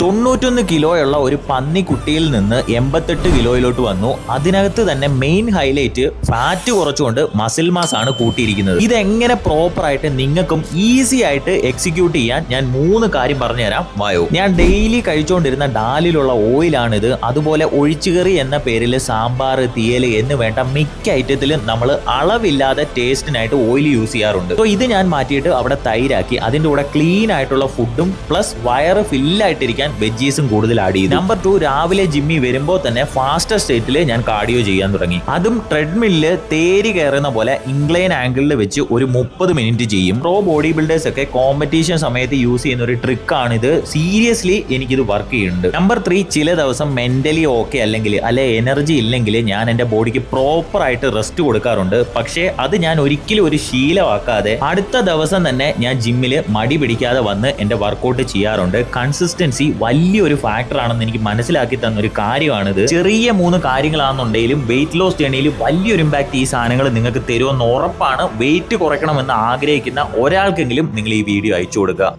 തൊണ്ണൂറ്റൊന്ന് കിലോയുള്ള ഒരു പന്നിക്കുട്ടിയിൽ നിന്ന് എൺപത്തെട്ട് കിലോയിലോട്ട് വന്നു. അതിനകത്ത് തന്നെ മെയിൻ ഹൈലൈറ്റ് ഫാറ്റ് കുറച്ചുകൊണ്ട് മസിൽ മാസ് ആണ് കൂട്ടിയിരിക്കുന്നത്. ഇതെങ്ങനെ പ്രോപ്പർ ആയിട്ട് നിങ്ങൾക്കും ഈസി ആയിട്ട് എക്സിക്യൂട്ട് ചെയ്യാൻ ഞാൻ മൂന്ന് കാര്യം പറഞ്ഞുതരാം. വായോ. ഞാൻ ഡെയിലി കഴിച്ചുകൊണ്ടിരുന്ന ഡാലിലുള്ള ഓയിലാണിത് അതുപോലെ ഒഴിച്ചുകറി എന്ന പേരിൽ സാമ്പാർ തീയൽ എന്ന് വേണ്ട മിക്ക ഐറ്റത്തിലും നമ്മൾ അളവില്ലാതെ ടേസ്റ്റിനായിട്ട് ഓയിൽ യൂസ് ചെയ്യാറുണ്ട്. സോ ഇത് ഞാൻ മാറ്റിയിട്ട് അവിടെ തൈരാക്കി. അതിന്റെ കൂടെ ക്ലീൻ ആയിട്ടുള്ള ഫുഡും പ്ലസ് വയറ് ഫില്ലായിട്ടിരിക്കാൻ വെജീസും കൂടുതൽ ആഡ് ചെയ്തു. നമ്പർ ടു രാവിലെ ജിമ്മി വരുമ്പോൾ തന്നെ ഫാസ്റ്റ് സ്റ്റേറ്റിൽ ഞാൻ കാർഡിയോ ചെയ്യാൻ തുടങ്ങി. അതും ട്രെഡ്മില്ല് തേരി കയറുന്ന പോലെ ഇംഗ്ലൈൻ ആംഗിളിൽ വെച്ച് ഒരു മുപ്പത് മിനിറ്റ് ചെയ്യും. പ്രോ ബോഡി ബിൽഡേഴ്സ് ഒക്കെ കോമ്പറ്റീഷൻ സമയത്ത് യൂസ് ചെയ്യുന്ന ഒരു ട്രിക്കാണിത് സീരിയസ്ലി എനിക്കിത് വർക്ക് ചെയ്യുന്നുണ്ട്. നമ്പർ ത്രീ ചില ദിവസം മെന്റലി ഓക്കെ അല്ലെങ്കിൽ അല്ലെ എനർജി ഇല്ലെങ്കിൽ ഞാൻ എന്റെ ബോഡിക്ക് പ്രോപ്പർ ആയിട്ട് റെസ്റ്റ് കൊടുക്കാറുണ്ട്. പക്ഷേ അത് ഞാൻ ഒരിക്കലും ഒരു ശീലമാക്കാതെ അടുത്ത ദിവസം തന്നെ ഞാൻ ജിമ്മിൽ മടി പിടിക്കാതെ വന്ന് എന്റെ വർക്കൗട്ട് ചെയ്യാറുണ്ട്. കൺസിസ്റ്റൻസി വലിയൊരു ഫാക്ടറാണെന്ന് എനിക്ക് മനസ്സിലാക്കി തന്ന ഒരു കാര്യമാണിത്. ചെറിയ മൂന്ന് കാര്യങ്ങളാണെന്നുണ്ടെങ്കിലും വെയിറ്റ് ലോസ് ജേണിയിൽ വലിയൊരു ഇമ്പാക്ട് ഈ സാധനങ്ങൾ നിങ്ങൾക്ക് തരുമെന്ന് ഉറപ്പാണ്. വെയിറ്റ് കുറയ്ക്കണമെന്ന് ആഗ്രഹിക്കുന്ന ഒരാൾക്കെങ്കിലും നിങ്ങൾ ഈ വീഡിയോ അയച്ചു കൊടുക്കുക.